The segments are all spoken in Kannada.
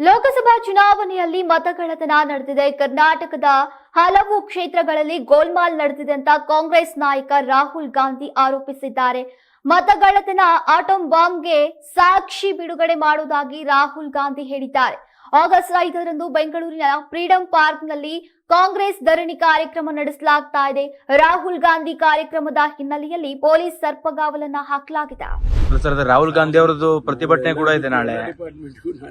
ಲೋಕಸಭಾ ಚುನಾವಣೆಯಲ್ಲಿ ಮತಗಳತನ ನಡೆದಿದೆ. ಕರ್ನಾಟಕದ ಹಲವು ಕ್ಷೇತ್ರಗಳಲ್ಲಿ ಗೋಲ್ಮಾಲ್ ನಡೆದಿದೆ ಅಂತ ಕಾಂಗ್ರೆಸ್ ನಾಯಕ ರಾಹುಲ್ ಗಾಂಧಿ ಆರೋಪಿಸಿದ್ದಾರೆ. ಮತಗಳತನ ಆಟೋಮ್ ಬಾಂಬ್ಗೆ ಸಾಕ್ಷಿ ಬಿಡುಗಡೆ ಮಾಡುವುದಾಗಿ ರಾಹುಲ್ ಗಾಂಧಿ ಹೇಳಿದ್ದಾರೆ. ಆಗಸ್ಟ್ ಐದರಂದು ಬೆಂಗಳೂರಿನ ಫ್ರೀಡಂ ಪಾರ್ಕ್ನಲ್ಲಿ ಕಾಂಗ್ರೆಸ್ ಧರಣಿ ಕಾರ್ಯಕ್ರಮ ನಡೆಸಲಾಗ್ತಾ ಇದೆ. ರಾಹುಲ್ ಗಾಂಧಿ ಕಾರ್ಯಕ್ರಮದ ಹಿನ್ನೆಲೆಯಲ್ಲಿ ಪೊಲೀಸ್ ಸರ್ಪಗಾವಲನ್ನ ಹಾಕಲಾಗಿದೆ. ಸರ್ ರಾಹುಲ್ ಗಾಂಧಿ ಅವರದ್ದು ಪ್ರತಿಭಟನೆ ಕೂಡ ಇದೆ ನಾಳೆ.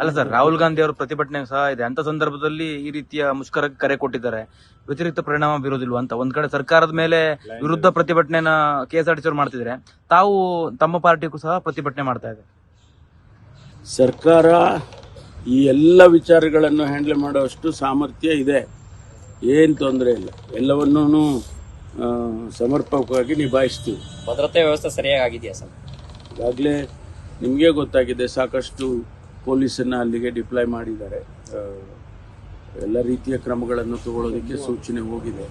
ಅಲ್ಲ ಸರ್ ರಾಹುಲ್ ಗಾಂಧಿ ಅವರ ಪ್ರತಿಭಟನೆ ಸಹ ಇದೆ. ಅಂತ ಸಂದರ್ಭದಲ್ಲಿ ಈ ರೀತಿಯ ಮುಷ್ಕರ ಕರೆ ಕೊಟ್ಟಿದ್ದಾರೆ. ವ್ಯತಿರಿಕ್ತ ಪರಿಣಾಮ ಬೀರೋದಿಲ್ವಾ ಅಂತ. ಒಂದ್ ಕಡೆ ಸರ್ಕಾರದ ಮೇಲೆ ವಿರುದ್ಧ ಪ್ರತಿಭಟನೆನ ಟಿ ಅವರು ಮಾಡ್ತಿದ್ರೆ ತಾವು ತಮ್ಮ ಪಾರ್ಟಿಗೂ ಸಹ ಪ್ರತಿಭಟನೆ ಮಾಡ್ತಾ ಇದೆ ಸರ್ಕಾರ ಈ ಎಲ್ಲ ವಿಚಾರಗಳನ್ನು ಹ್ಯಾಂಡಲ್ ಮಾಡುವಷ್ಟು ಸಾಮರ್ಥ್ಯ ಇದೆ. ಏನು ತೊಂದರೆ ಇಲ್ಲ. ಎಲ್ಲವನ್ನೂ ಸಮರ್ಪಕವಾಗಿ ನಿಭಾಯಿಸ್ತೀವಿ. ಭದ್ರತೆ ವ್ಯವಸ್ಥೆ ಸರಿಯಾಗಿ ಆಗಿದೆಯಾ ಸರ್? ಈಗಾಗಲೇ ನಿಮಗೆ ಗೊತ್ತಾಗಿದೆ ಸಾಕಷ್ಟು ಪೊಲೀಸನ್ನು ಅಲ್ಲಿಗೆ ಡಿಪ್ಲಾಯ್ ಮಾಡಿದ್ದಾರೆ. ಎಲ್ಲ ರೀತಿಯ ಕ್ರಮಗಳನ್ನು ತಗೊಳ್ಳೋದಕ್ಕೆ ಸೂಚನೆ ಹೋಗಿದೆ.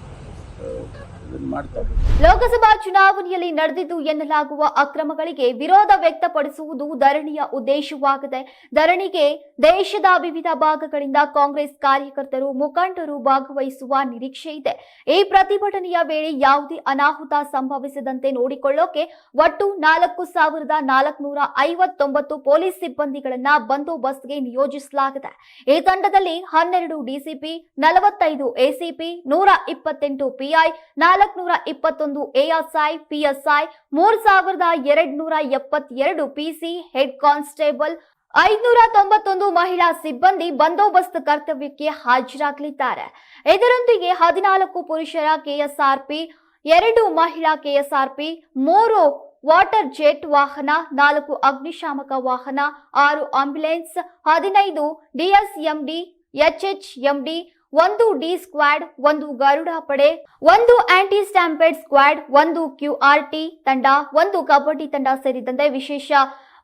ಲೋಕಸಭಾ ಚುನಾವಣೆಯಲ್ಲಿ ನಡೆದಿದ್ದು ಎನ್ನಲಾಗುವ ಅಕ್ರಮಗಳಿಗೆ ವಿರೋಧ ವ್ಯಕ್ತಪಡಿಸುವುದು ಧರಣಿಯ ಉದ್ದೇಶವಾಗಿದೆ. ಧರಣಿಗೆ ದೇಶದ ವಿವಿಧ ಭಾಗಗಳಿಂದ ಕಾಂಗ್ರೆಸ್ ಕಾರ್ಯಕರ್ತರು ಮುಖಂಡರು ಭಾಗವಹಿಸುವ ನಿರೀಕ್ಷೆ ಇದೆ. ಈ ಪ್ರತಿಭಟನೆಯ ವೇಳೆ ಯಾವುದೇ ಅನಾಹುತ ಸಂಭವಿಸದಂತೆ ನೋಡಿಕೊಳ್ಳೋಕೆ ಒಟ್ಟು ನಾಲ್ಕು ಸಾವಿರದ ನಾಲ್ಕುನೂರ ಐವತ್ತೊಂಬತ್ತು ಪೊಲೀಸ್ ಸಿಬ್ಬಂದಿಗಳನ್ನ ಬಂದೋಬಸ್ತ್ಗೆ ನಿಯೋಜಿಸಲಾಗಿದೆ. ಈ ತಂಡದಲ್ಲಿ ಹನ್ನೆರಡು ಡಿಸಿಪಿ, ನಲವತ್ತೈದು ಎಸಿಪಿ, ನೂರ ಇಪ್ಪತ್ತೆಂಟು ಪಿಐ ನಾಲ್ಕುನೂರ ಇಪ್ಪತ್ತೊಂದು ಎಎಸ್ಐ ಪಿಎಸ್ಐ ಮೂರ್ ಸಾವಿರದ ಎರಡ್ ನೂರ ಎಪ್ಪತ್ತೆರಡು ಪಿಸಿ ಹೆಡ್ ಕಾನ್ಸ್ಟೇಬಲ್, ಐದ್ನೂರ ತೊಂಬತ್ತೊಂದು ಮಹಿಳಾ ಸಿಬ್ಬಂದಿ ಬಂದೋಬಸ್ತ್ ಕರ್ತವ್ಯಕ್ಕೆ ಹಾಜರಾಗಲಿದ್ದಾರೆ. ಇದರೊಂದಿಗೆ ಹದಿನಾಲ್ಕು ಪುರುಷರ ಕೆಎಸ್ಆರ್ಪಿ ಎರಡು ಮಹಿಳಾ ಕೆಎಸ್ಆರ್ಪಿ ಮೂರು ವಾಟರ್ ಜೆಟ್ ವಾಹನ, ನಾಲ್ಕು ಅಗ್ನಿಶಾಮಕ ವಾಹನ, ಆರು ಆಂಬ್ಯುಲೆನ್ಸ್, ಹದಿನೈದು ಡಿಎಸ್ಎಂಡಿ ಎಚ್ಎಚ್ಎಂಡಿ ಒಂದು ಡಿ ಸ್ಕ್ವಾಡ್, ಒಂದು ಗರುಡ ಪಡೆ, ಒಂದು ಆಂಟಿ ಸ್ಟ್ಯಾಂಪೆಡ್ ಸ್ಕ್ವಾಡ್ ಒಂದು ಕ್ಯೂಆರ್ಟಿ ತಂಡ, ಒಂದು ಕಬಡ್ಡಿ ತಂಡ ಸೇರಿದಂತೆ ವಿಶೇಷ